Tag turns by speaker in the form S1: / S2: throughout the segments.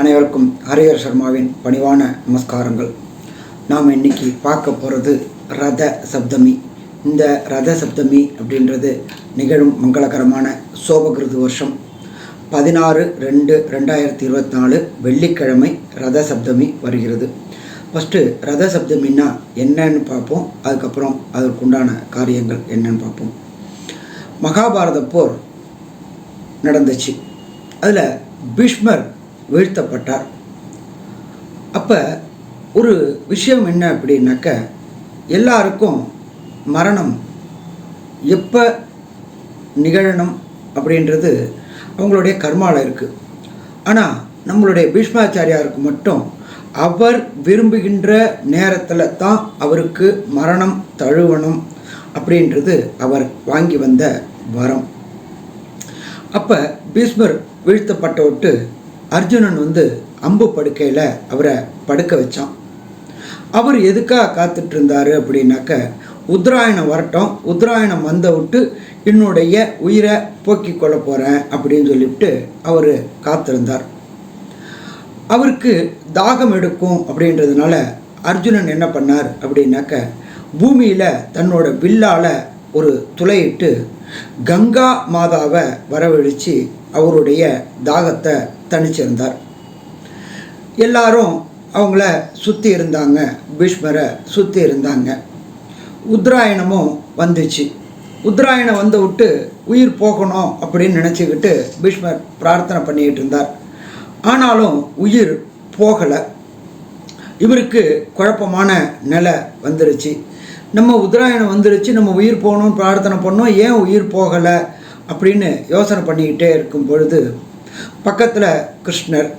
S1: அனைவருக்கும் ஹரிஹர் சர்மாவின் பணிவான நமஸ்காரங்கள். நாம் இன்னைக்கு பார்க்க போகிறது ரத சப்தமி. இந்த ரத சப்தமி அப்படின்றது நிகழும் மங்களகரமான சோபகிருது வருஷம். பதினாறு ரெண்டு ரெண்டாயிரத்தி இருபத்தி நாலு வெள்ளிக்கிழமை ரத சப்தமி வருகிறது. ஃபஸ்ட்டு ரத சப்தமின்னா என்னன்னு பார்ப்போம். அதுக்கப்புறம் அதற்குண்டான காரியங்கள் என்னன்னு பார்ப்போம். மகாபாரத போர் நடந்துச்சு. அதில் பீஷ்மர் வீழ்த்தப்பட்டார். அப்போ ஒரு விஷயம் என்ன அப்படின்னாக்க எல்லாருக்கும் மரணம் எப்போ நிகழணும் அப்படின்றது அவங்களுடைய கர்மாவில் இருக்குது ஆனால் நம்மளுடைய பீஷ்மாச்சாரியாருக்கு மட்டும் அவர் விரும்புகின்ற நேரத்தில் தான் அவருக்கு மரணம் தழுவணும் அப்படின்றது அவர் வாங்கி வந்த வரம். அப்போ பீஷ்மர் வீழ்த்தப்பட்ட விட்டு அர்ஜுனன் வந்து அம்பு படுக்கையில் அவரை படுக்க வச்சான். அவர் எதுக்காக காத்துட்டு அப்படின்னாக்க உத்தராயணம் வரட்டும் உத்தராயணம் வந்த விட்டு என்னுடைய உயிரை போக்கிக் கொள்ள போகிறேன் அப்படின்னு சொல்லிவிட்டு அவர் காத்திருந்தார். அவருக்கு தாகம் எடுக்கும் அப்படின்றதுனால அர்ஜுனன் என்ன பண்ணார் அப்படின்னாக்க பூமியில் தன்னோட வில்லால் ஒரு துளையிட்டு கங்கா மாதாவை வரவழைச்சு அவருடைய தாகத்தை தணிச்சிருந்தார். எல்லாரும் அவங்கள சுற்றி இருந்தாங்க பீஷ்மரை சுற்றி இருந்தாங்க. உத்தராயணமும் வந்துச்சு. உத்தராயணம் வந்து விட்டு உயிர் போகணும் அப்படின்னு நினச்சிக்கிட்டு பீஷ்மர் பிரார்த்தனை பண்ணிக்கிட்டு இருந்தார். ஆனாலும் உயிர் போகலை. இவருக்கு குழப்பமான நிலை வந்துருச்சு. நம்ம உத்தராயணம் வந்துருச்சு நம்ம உயிர் போகணும்னு பிரார்த்தனை பண்ணோம் ஏன் உயிர் போகலை? அப்படின்னு யோசனை பண்ணிக்கிட்டே இருக்கும் பொழுது பக்கத்தில் கிருஷ்ணர்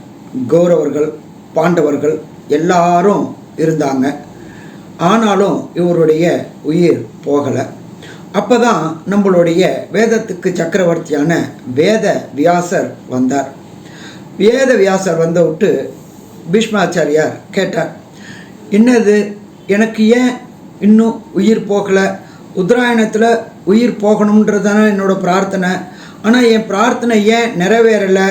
S1: கௌரவர்கள் பாண்டவர்கள் எல்லாரும் இருந்தாங்க. ஆனாலும் இவருடைய உயிர் போகலை. அப்போ தான் நம்மளுடைய வேதத்துக்கு சக்கரவர்த்தியான வேத வியாசர் வந்தார். வேத வியாசர் வந்த விட்டு பீஷ்மாச்சாரியார் கேட்டார் என்னது? எனக்கு ஏன் இன்னும் உயிர் போகலை? உத்தராயணத்தில் உயிர் போகணுன்றது தானே என்னோட பிரார்த்தனை. ஆனால் என் பிரார்த்தனை ஏன் நிறைவேறலை?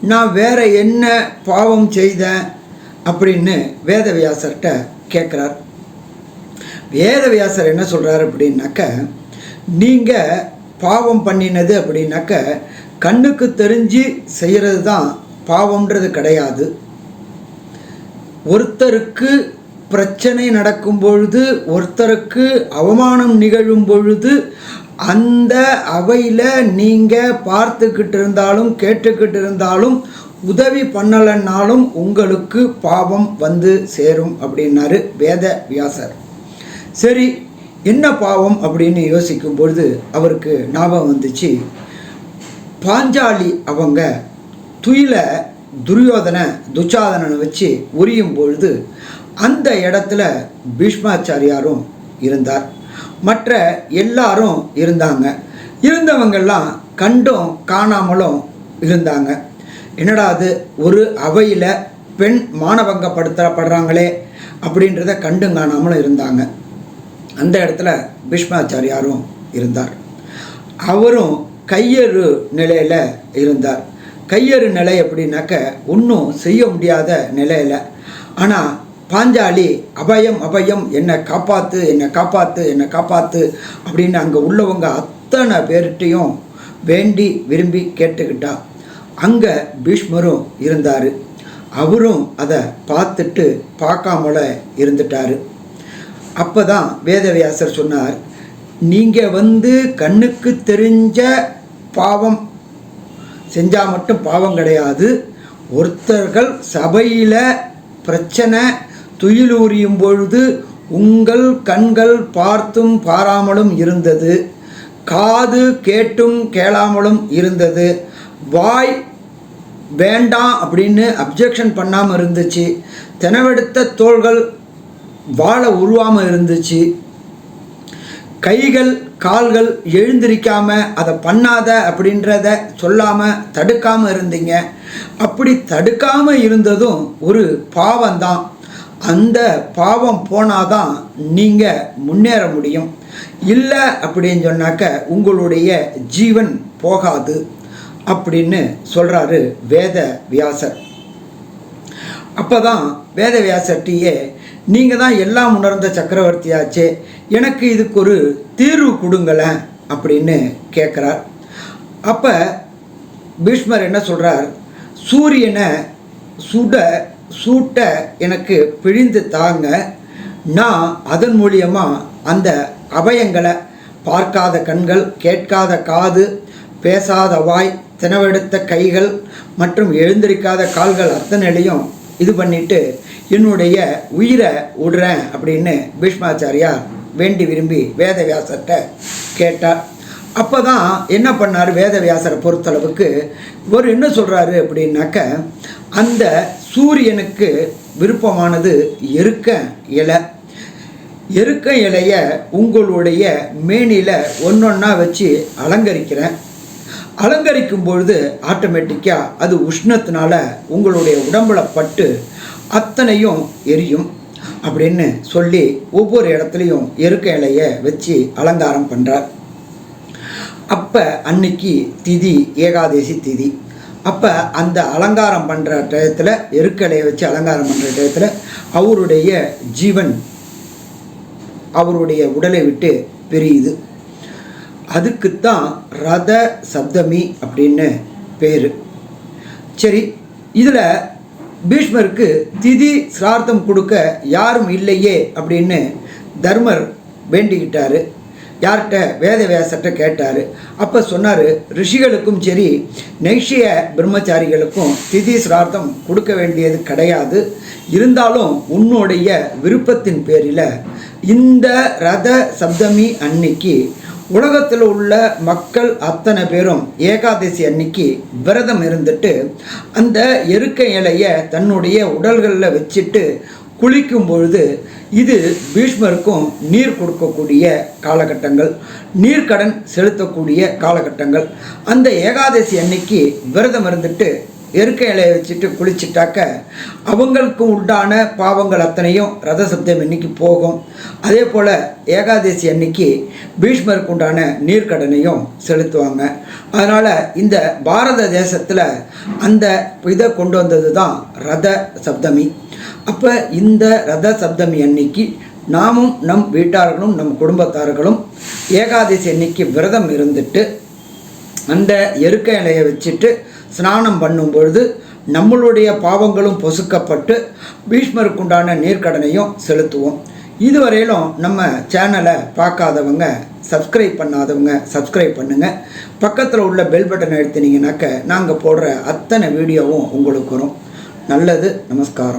S1: நான் வேற என்ன பாவம் செய்தேன்? அப்படின்னு வேதவியாசர்கிட்ட கேட்குறார். வேதவியாசர் என்ன சொல்கிறார் அப்படின்னாக்க நீங்கள் பாவம் பண்ணினது அப்படின்னாக்க கண்ணுக்கு தெரிஞ்சு செய்கிறது தான் பாவம்ன்றது கிடையாது. ஒருத்தருக்கு பிரச்சனை நடக்கும் பொழுது ஒருத்தருக்கு அவமானம் நிகழும் பொழுது அந்த அவையில் நீங்கள் பார்த்துக்கிட்டு இருந்தாலும் கேட்டுக்கிட்டு இருந்தாலும் உதவி பண்ணலைன்னாலும் உங்களுக்கு பாவம் வந்து சேரும் அப்படின்னாரு வேத வியாசர் சரி என்ன பாவம் அப்படின்னு யோசிக்கும் பொழுது அவருக்கு ஞாபகம் வந்துச்சு. பாஞ்சாலி அவங்க துயில துரியோதனை துச்சாதனனை வச்சு உரியும் பொழுது அந்த இடத்துல பீஷ்மாச்சாரியாரும் இருந்தார். மற்ற எல்லாரும் இருந்தாங்க. இருந்தவங்கெல்லாம் கண்டும் காணாமலும் இருந்தாங்க. என்னடா அது? ஒரு அவையில் பெண் மானபங்கப்படுத்தப்படுறாங்களே அப்படின்றத கண்டும் காணாமலும் இருந்தாங்க. அந்த இடத்துல பீஷ்மாச்சாரியாரும் இருந்தார். அவரும் கையறு நிலையில் இருந்தார். கையறு நிலை அப்படின்னாக்க ஒன்றும் செய்ய முடியாத நிலையில். ஆனால் பாஞ்சாலி அபயம் அபயம் என்னை காப்பாற்று என்னை காப்பாற்று என்னை காப்பாற்று அப்படின்னு அங்கே உள்ளவங்க அத்தனை பேர்கிட்டையும் வேண்டி விரும்பி கேட்டுக்கிட்டா. அங்கே பீஷ்மரும் இருந்தார். அவரும் அதை பார்த்துட்டு பார்க்காமல இருந்துட்டார். அப்போ தான் வேதவியாசர் சொன்னார் நீங்கள் வந்து கண்ணுக்கு தெரிஞ்ச பாவம் செஞ்சால் மட்டும் பாவம் கிடையாது. ஒருத்தர்கள் சபையில் பிரச்சனை துயிலூரியும் பொழுது உங்கள் கண்கள் பார்த்தும் பாராமலும் இருந்தது. காது கேட்டும் கேளாமலும் இருந்தது. வாய் வேண்டாம் அப்படின்னு அப்ஜெக்ஷன் பண்ணாமல் இருந்துச்சு. தெனவெடுத்த தோள்கள் வாழ உருவாமல் இருந்துச்சு. கைகள் கால்கள் எழுந்திருக்காம அதை பண்ணாத அப்படின்றத சொல்லாமல் தடுக்காமல் இருந்தீங்க. அப்படி தடுக்காமல் இருந்ததும் ஒரு பாவம்தான். அந்த பாவம் போனாதான் நீங்கள் முன்னேற முடியும். இல்லை அப்படின்னு சொன்னாக்க உங்களுடைய ஜீவன் போகாது அப்படின்னு சொல்கிறாரு வேத வியாசர். அப்போ தான் வேதவியாசர்கிட்டயே நீங்கள் தான் எல்லாம் உணர்ந்த சக்கரவர்த்தியாச்சே எனக்கு இதுக்கு ஒரு தீர்வு கொடுங்களேன் அப்படின்னு கேட்குறார் அப்போ பீஷ்மர் என்ன சொல்கிறார் சூரியனை சுட சூட்ட எனக்கு பிழிந்து தாங்க நான் அதன் மூலியமாக அந்த அபயங்களை பார்க்காத கண்கள் கேட்காத காது பேசாத வாய் தினவெடுத்த கைகள் மற்றும் எழுந்திருக்காத கால்கள் அத்தனையிலையும் இது பண்ணிட்டு என்னுடைய உயிரை விடுறேன் அப்படின்னு பீஷ்மாச்சாரியார் வேண்டி விரும்பி வேதவியாசர்கிட்ட கேட்டார். அப்போ தான் என்ன பண்ணார் வேதவியாசரை பொறுத்தளவுக்கு? இவர் என்ன சொல்கிறாரு அப்படின்னாக்க அந்த சூரியனுக்கு விருப்பமானது எருக்க இலை. எருக்க இலைய உங்களுடைய மேனியில் ஒன்றொன்னா வச்சு அலங்கரிக்கிறேன். அலங்கரிக்கும் பொழுது ஆட்டோமேட்டிக்காக அது உஷ்ணத்தினால உங்களுடைய உடம்புல பட்டு அத்தனையும் எரியும் அப்படின்னு சொல்லி ஒவ்வொரு இடத்துலையும் எருக்க இலைய வச்சு அலங்காரம் பண்ணுறார் அப்போ அன்னைக்கு திதி ஏகாதசி திதி. அப்போ அந்த அலங்காரம் பண்ணுற டயத்தில் எருக்கலையை வச்சு அலங்காரம் பண்ணுற டயத்தில் அவருடைய ஜீவன் அவருடைய உடலை விட்டு பிரியுது. அதுக்குத்தான் ரத சப்தமி அப்படின்னு பேர். சரி இதில் பீஷ்மருக்கு திதி சிரார்த்தம் கொடுக்க யாரும் இல்லையே அப்படின்னு தர்மர் வேண்டிக்கிட்டாரு. யார்கிட்ட வேதவியாசர்கிட்ட கேட்டார். அப்போ சொன்னார் ரிஷிகளுக்கும் சரி நைஷிய பிரம்மச்சாரிகளுக்கும் திதி சிரார்த்தம் கொடுக்க வேண்டியது கிடையாது. இருந்தாலும் உன்னுடைய விருப்பத்தின் பேரில் இந்த ரத சப்தமி அன்னைக்கு உலகத்தில் உள்ள மக்கள் அத்தனை பேரும் ஏகாதசி அன்னைக்கு விரதம் இருந்துட்டு அந்த எருக்க இலையை தன்னுடைய உடல்களில் வச்சுட்டு குளிக்கும் பொழுது இது பீஷ்மருக்கும் நீர் கொடுக்கக்கூடிய காலகட்டங்கள் நீர்க்கடன் செலுத்தக்கூடிய காலகட்டங்கள். அந்த ஏகாதசி அன்னைக்கு விரதம் இருந்துட்டு எருக்க இலையை வச்சுட்டு குளிச்சிட்டாக்க அவங்களுக்கு உண்டான பாவங்கள் அத்தனையும் ரத சப்தம் இன்னைக்கு போகும். அதே போல் ஏகாதசி அன்னைக்கு பீஷ்மருக்கு உண்டான நீர்க்கடனையும் செலுத்துவாங்க. அதனால் இந்த பாரத தேசத்தில் அந்த இதை கொண்டு வந்தது தான் ரத சப்தமி. அப்போ இந்த ரத சப்தமி அன்னைக்கு நாமும் நம் வீட்டார்களும் நம் குடும்பத்தார்களும் ஏகாதசி அன்னைக்கு விரதம் இருந்துட்டு அந்த எருக்க இலையை வச்சுட்டு ஸ்நானம் பண்ணும் பொழுது நம்மளுடைய பாவங்களும் பொசுக்கப்பட்டு பீஷ்மருக்குண்டான நீர்க்கடனையும் செலுத்துவோம். இதுவரையிலும் நம்ம சேனலை பார்க்காதவங்க சப்ஸ்கிரைப் பண்ணாதவங்க சப்ஸ்கிரைப் பண்ணுங்கள் பக்கத்தில் உள்ள பெல் பட்டன் எடுத்துனீங்கனாக்க நாங்கள் போடுற அத்தனை வீடியோவும் உங்களுக்கு வரும். நல்லது நமஸ்காரம்.